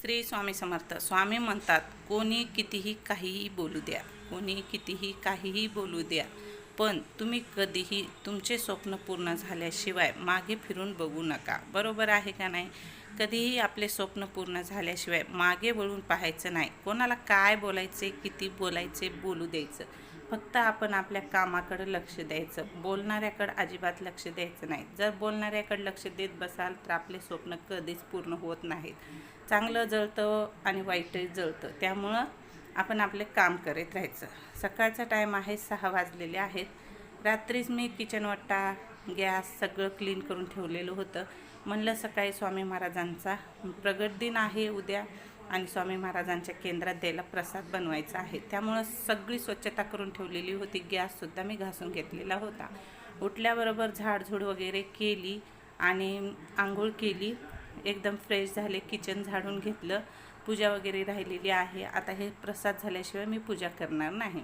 श्री स्वामी समर्थ. स्वामी म्हणतात कोणी कितीही काहीही बोलू द्या. कोणी कितीही काहीही बोलू द्या. पण तुम्ही कधीही तुमचे स्वप्न पूर्ण झाल्याशिवाय मागे फिरून बघू नका. बरोबर आहे का नाही? कधीही आपले स्वप्न पूर्ण झाल्याशिवाय मागे वळून पाहायचं नाही. कोणाला काय बोलायचे किती बोलायचे बोलू द्यायचं. फक्त आपण आपल्या कामाकडे लक्ष द्यायचं. बोलणाऱ्याकडं अजिबात लक्ष द्यायचं नाही. जर बोलणाऱ्याकडे लक्ष देत बसाल तर आपले स्वप्न कधीच पूर्ण होत नाहीत. चांगलं जळतं आणि वाईटही जळतं. त्यामुळं आपण आपले काम करत राहायचं. सकाळचा टाईम आहे सहा वाजलेले आहेत. रात्रीच मी किचन वाटा गॅस सगळं क्लीन करून ठेवलेलं होतं. म्हणलं सकाळी स्वामी महाराजांचा प्रगट दिन आहे उद्या. आणि स्वामी महाराजांच्या केंद्रात द्यायला प्रसाद बनवायचा आहे. त्यामुळं सगळी स्वच्छता करून ठेवलेली होती. गॅससुद्धा मी घासून घेतलेला होता. उठल्याबरोबर झाडझूड वगैरे केली आणि आंघोळ केली. एकदम फ्रेश झाले किचन झाडून घेतलं. पूजा वगैरे राहिलेली आहे. आता हे प्रसाद झाल्याशिवाय मी पूजा करणार नाही.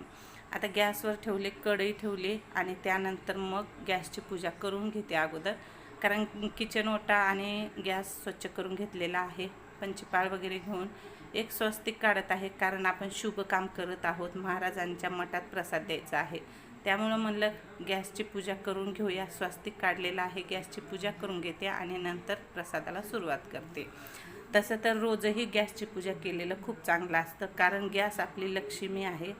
आता गॅसवर ठेवले कढई ठेवले आणि त्यानंतर मग गॅसची पूजा करून घेते अगोदर. कारण किचन ओटा आणि गॅस स्वच्छ करून घेतलेला आहे. पंचपाळ वगैरे घेऊन एक स्वस्तिक काढत आहे कारण आपण शुभ काम करत आहोत. महाराजांच्या मठात प्रसाद द्यायचा आहे. त्यामुळं म्हणलं गॅसची पूजा करून घेऊया. स्वस्तिक काढलेलं आहे गॅसची पूजा करून घेते आणि नंतर प्रसादाला सुरुवात करते. तसं तर रोजही गॅसची पूजा केलेलं खूप चांगलं असतं कारण गॅस आपली लक्ष्मी आहे.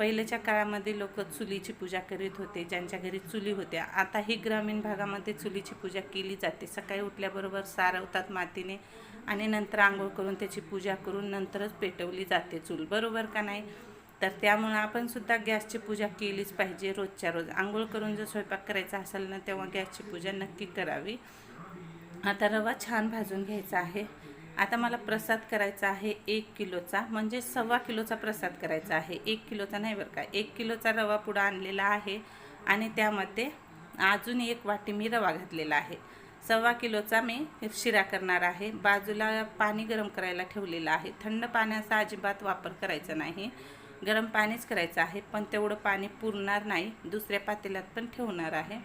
पहिल्याच्या काळामध्ये लोक चुलीची पूजा करीत होते ज्यांच्या घरी चुली होत्या. आताही ग्रामीण भागामध्ये चुलीची पूजा केली जाते. सकाळी उठल्याबरोबर सारवतात मातीने आणि नंतर आंघोळ करून त्याची पूजा करून नंतरच पेटवली जाते चूल. बरोबर का नाही? तर त्यामुळं आपण सुद्धा गॅसची पूजा केलीच पाहिजे रोजच्या रोज. आंघोळ करून जर स्वयंपाक करायचा असेल ना तेव्हा गॅसची पूजा नक्की करावी. आता रवा छान भाजून घ्यायचा आहे. आता मला प्रसाद करायचा आहे एक किलोचा. म्हणजे सव्वा किलोचा प्रसाद करायचा आहे. एक किलोचा नाही बरं का. एक किलोचा रवा पुढं आणलेला आहे आणि त्यामध्ये अजून एक वाटी मी रवा घातलेला आहे. सव्वा किलोचा मी शिरा करणार आहे. बाजूला पाणी गरम करायला ठेवलेलं आहे. थंड पाण्याचा अजिबात वापर करायचा नाही. गरम पाणीच करायचं आहे. पण तेवढं पाणी पुरणार नाही. दुसऱ्या पातेल्यात पण ठेवणार आहे.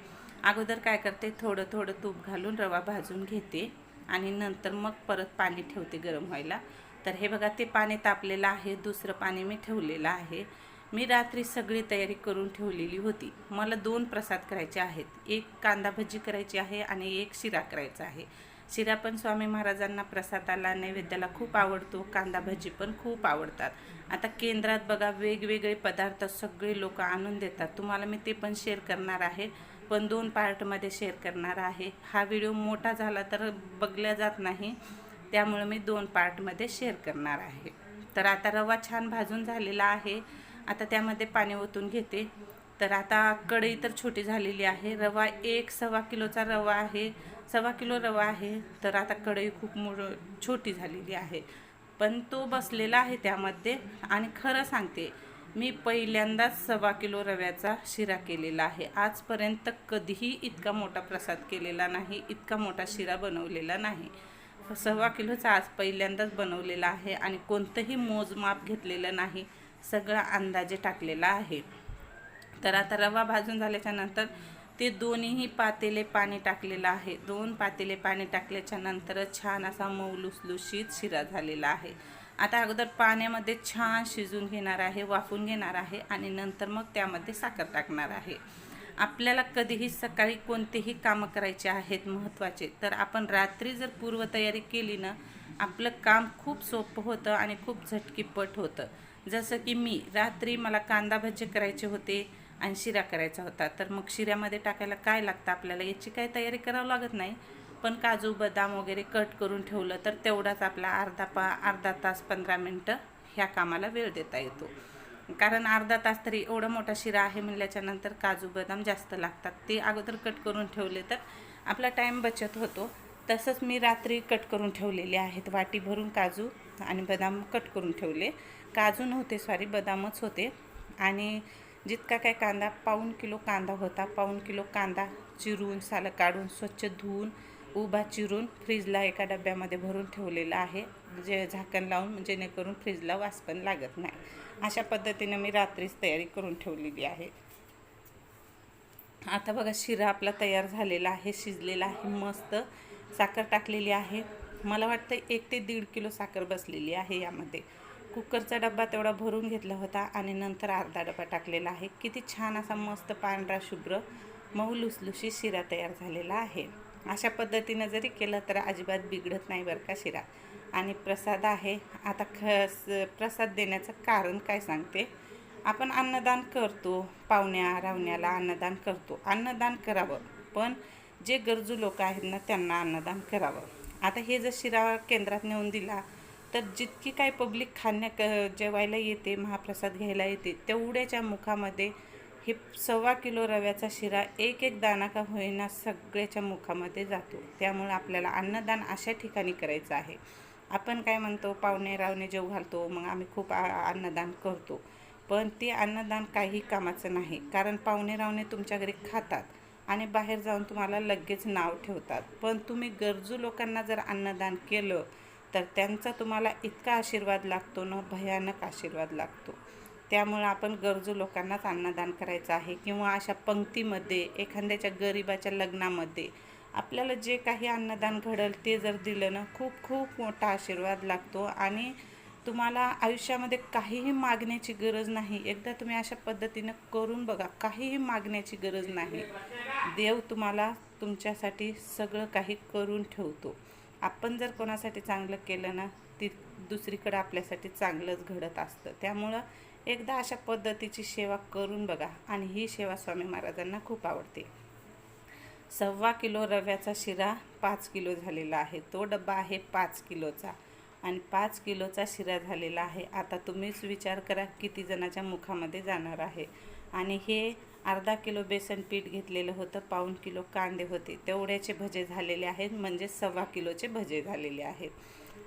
अगोदर काय करते? थोडं थोडं तूप घालून रवा भाजून घेते. आणि नंतर मग परत पाणी ठेवते गरम व्हायला. तर हे बघा ते पाणी तापलेलं आहे. दुसरं पाणी मी ठेवलेलं आहे. मी रात्री सगळी तयारी करून ठेवलेली होती. मला दोन प्रसाद करायचे आहेत. एक कांदा भजी करायची आहे आणि एक शिरा करायचा आहे. शिरा पण स्वामी महाराजांना प्रसादाला नैवेद्याला खूप आवडतो. कांदा भजी पण खूप आवडतात. आता केंद्रात बघा वेगवेगळे पदार्थ सगळे लोक आणून देतात. तुम्हाला मी ते पण शेअर करणार आहे. पण दोन पार्टमध्ये शेअर करणार आहे. हा व्हिडिओ मोठा झाला तर बघल्या जात नाही. त्यामुळे मी दोन पार्टमध्ये शेअर करणार आहे. तर आता रवा छान भाजून झालेला आहे. आता त्यामध्ये पाणी ओतून घेते. तर आता कढई तर छोटी झालेली आहे. रवा एक सव्वा किलोचा रवा आहे. सव्वा किलो रवा आहे. तर आता कढई खूप मोठ छोटी झालेली आहे. पण तो बसलेला आहे त्यामध्ये. आणि खरं सांगते मी पहिल्यांदाच सव्वा किलो रव्याचा शिरा केलेला आहे. आजपर्यंत कधीही इतका मोठा प्रसाद केलेला नाही इतका मोठा शिरा बनवलेला नाही. सव्वा किलोचा आज पहिल्यांदाच बनवलेला आहे आणि कोणतंही मोजमाप घेतलेलं नाही सगळा अंदाजे टाकलेला आहे. तर आता रवा भाजून झाल्याच्यानंतर ते दोन्हीही पातेले पाणी टाकलेलं आहे. दोन पातेले पाणी टाकल्याच्या नंतर छान असा मऊ लुसलुशीत शिरा झालेला आहे. आता अगोदर पाण्यामध्ये छान शिजून घेणार आहे वाफून घेणार आहे आणि नंतर मग त्यामध्ये साखर टाकणार आहे. आपल्याला कधीही सकाळी कोणतेही कामं करायचे आहेत महत्त्वाचे तर आपण रात्री जर पूर्वतयारी केली ना आपलं काम खूप सोपं होतं आणि खूप झटकीपट होतं. जसं की मी रात्री मला कांदा भजी करायचे होते आणि शिरा करायचा होता तर मग शिऱ्यामध्ये टाकायला काय लागतं आपल्याला याची काही तयारी करावं लागत नाही. पण काजू बदाम वगैरे कट करून ठेवलं तर तेवढाच आपला अर्धा पा अर्धा तास पंधरा मिनटं ह्या कामाला वेळ देता येतो. कारण अर्धा तास तरी एवढा मोठा शिरा आहे म्हणल्याच्यानंतर काजू बदाम जास्त लागतात. ते अगोदर कट करून ठेवले तर आपला टाईम बचत होतो. तसंच मी रात्री कट करून ठेवलेले आहेत. वाटी भरून काजू आणि बदाम कट करून ठेवले. काजू नव्हते सॉरी बदामच होते. आणि जितका काय कांदा पाऊन किलो कांदा होता. पाऊन किलो कांदा चिरून सालं काढून स्वच्छ धुवून उभा चिरून फ्रीजला एका डब्यामध्ये भरून ठेवलेला आहे. जे झाकण लावून जेणेकरून फ्रीजला वास पण लागत नाही. अशा पद्धतीनं मी रात्रीच तयारी करून ठेवलेली आहे. आता बघा शिरा आपला तयार झालेला आहे शिजलेला आहे मस्त साखर टाकलेली आहे. मला वाटतं एक ते दीड किलो साखर बसलेली आहे यामध्ये. कुकरचा डब्बा तेवढा भरून घेतला होता आणि नंतर अर्धा डबा टाकलेला आहे. किती छान असा मस्त पांढरा शुभ्र मऊ लुसलुशी शिरा तयार झालेला आहे. अशा पद्धतीनं जरी केलं तर अजिबात बिघडत नाही बरं का शिरा. आणि प्रसाद आहे. आता खस प्रसाद देण्याचं कारण काय सांगते? आपण अन्नदान करतो पाहुण्या रावण्याला अन्नदान करतो. अन्नदान करावं. पण जे गरजू लोक आहेत ना त्यांना अन्नदान करावं. आता हे जर शिरा केंद्रात नेऊन दिला तर जितकी काही पब्लिक खाण्या क जेवायला येते महाप्रसाद घ्यायला येते तेवढ्याच्या मुखामध्ये हे सव्वा किलो रव्याचा शिरा एक एक दाना का होईना सगळ्याच्या मुखामध्ये जातो. त्यामुळे आपल्याला अन्नदान अशा ठिकाणी करायचं आहे. आपण काय म्हणतो पाहुणे रावणे जेव घालतो मग आम्ही खूप आ- अन्नदान करतो. पण ते अन्नदान काही कामाचं नाही कारण पाहुणे रावणे तुमच्या घरी खातात आणि बाहेर जाऊन तुम्हाला लगेच नाव ठेवतात. पण तुम्ही गरजू लोकांना जर अन्नदान केलं तर त्यांचा तुम्हाला इतका आशीर्वाद लागतो ना भयानक आशीर्वाद लागतो. त्यामुळं आपण गरजू लोकांनाच अन्नदान करायचं आहे किंवा अशा पंक्तीमध्ये एखाद्याच्या गरिबाच्या लग्नामध्ये आपल्याला जे काही अन्नदान घडल ते जर दिलं ना खूप खूप मोठा आशीर्वाद लागतो आणि तुम्हाला आयुष्यामध्ये काहीही मागण्याची गरज नाही. एकदा तुम्ही अशा पद्धतीनं करून बघा काहीही मागण्याची गरज नाही. देव तुम्हाला तुमच्यासाठी सगळं काही करून ठेवतो. आपण जर कोणासाठी चांगलं केलं ना ती दुसरीकडं आपल्यासाठी चांगलंच घडत असतं. त्यामुळं एकदा अशा पद्धतीची सेवा करून बघा आणि ही सेवा स्वामी महाराजांना खूप आवडते. सव्वा किलो रव्याचा शिरा पाच किलो झालेला आहे. तो डब्बा आहे पाच किलोचा आणि पाच किलोचा शिरा झालेला आहे. आता तुम्हीच विचार करा किती जणाच्या मुखामध्ये जाणार आहे. आणि हे अर्धा किलो बेसन पीठ घेतलेलं होतं पाऊण किलो कांदे होते. तेवढ्याचे भजे झालेले आहेत म्हणजे सव्वा किलोचे भजे झालेले आहेत.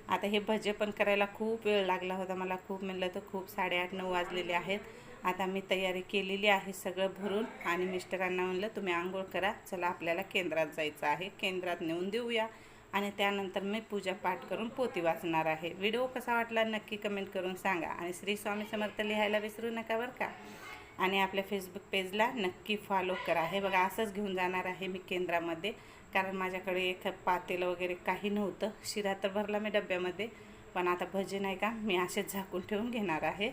आता हे भजे पण करायला खूप वेळ लागला होता. मला खूप म्हणलं तर खूप साडेआठ नऊ वाजलेले आहेत. आता मी तयारी केलेली आहे सगळं भरून आणि मिस्टरांना म्हणलं तुम्ही आंघोळ करा. चला आपल्याला केंद्रात जायचं आहे. केंद्रात नेऊन देऊया. आणि त्यानंतर मी पूजा पाठ करून पोती वाचणार आहे. व्हिडिओ कसा वाटला नक्की कमेंट करून सांगा. आणि श्री स्वामी समर्थ लिहायला विसरू नका बरं का? आणि आपल्या फेसबुक पेजला नक्की फॉलो करा. हे बघा असंच घेऊन जाणार आहे मी केंद्रामध्ये. कारण माझ्याकडे एक पातेलं वगैरे काही नव्हतं. शिरा तर भरला मी डब्यामध्ये. पण आता भजी नाही का मी असेच झाकून ठेवून घेणार आहे.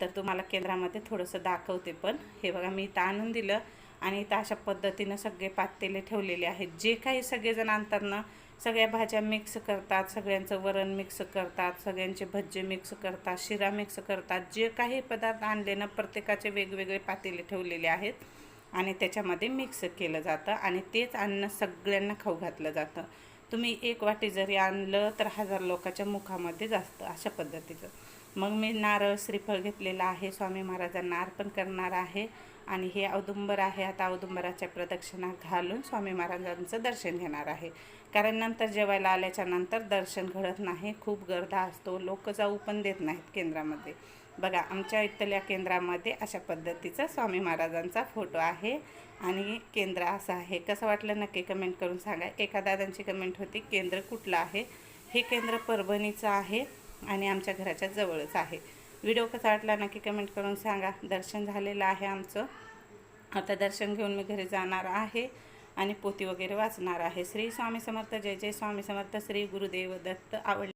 तर तुम्हाला केंद्रामध्ये थोडंसं दाखवते पण. हे बघा मी इथं आणून दिलं. आणि इथं अशा पद्धतीनं सगळे पातेले ठेवलेले आहेत. जे काही सगळेजण आणतात ना सगळ्या भाज्या मिक्स करतात सगळ्यांचं वरण मिक्स करतात सगळ्यांचे भज्जे मिक्स करतात शिरा मिक्स करतात जे काही पदार्थ आणले ना प्रत्येकाचे वेगवेगळे पातेले ठेवलेले आहेत आणि त्याच्यामध्ये मिक्स केलं जातं आणि तेच अन्न सगळ्यांना खाऊ घातलं जातं. तुम्ही एक वाटी जरी आणलं तर हजार लोकांच्या मुखामध्ये जास्त अशा पद्धतीचं. मग मी नारळ श्रीफळ घेतलेलं आहे. स्वामी महाराजांना अर्पण करणार आहे. आणि हे औदुंबर आहे आता औदुंबराच्या प्रदक्षिणा घालून स्वामी महाराजांचं दर्शन घेणार आहे. कारण नंतर जेवायला आल्याच्यानंतर दर्शन घडत नाही खूप गर्दा असतो लोक जाऊ पण देत नाहीत केंद्रामध्ये. बघा आमच्या इथल्या केंद्रामध्ये अशा पद्धतीचा स्वामी महाराजांचा फोटो आहे. आणि केंद्र असं आहे. कसं वाटलं नक्की कमेंट करून सांगा. एका दादांची कमेंट होती केंद्र कुठलं आहे? हे केंद्र परभणीचं आहे आणि आमच्या घराच्या जवळच आहे. व्हिडिओ कसा वाटला नक्की कमेंट करून सांगा. दर्शन झालेलं आहे आमचं. आता दर्शन घेऊन मी घरी जाणार आहे आणि पोती वगैरे वाचणार आहे. श्री स्वामी समर्थ जय जय स्वामी समर्थ श्री गुरुदेव दत्त आवडले.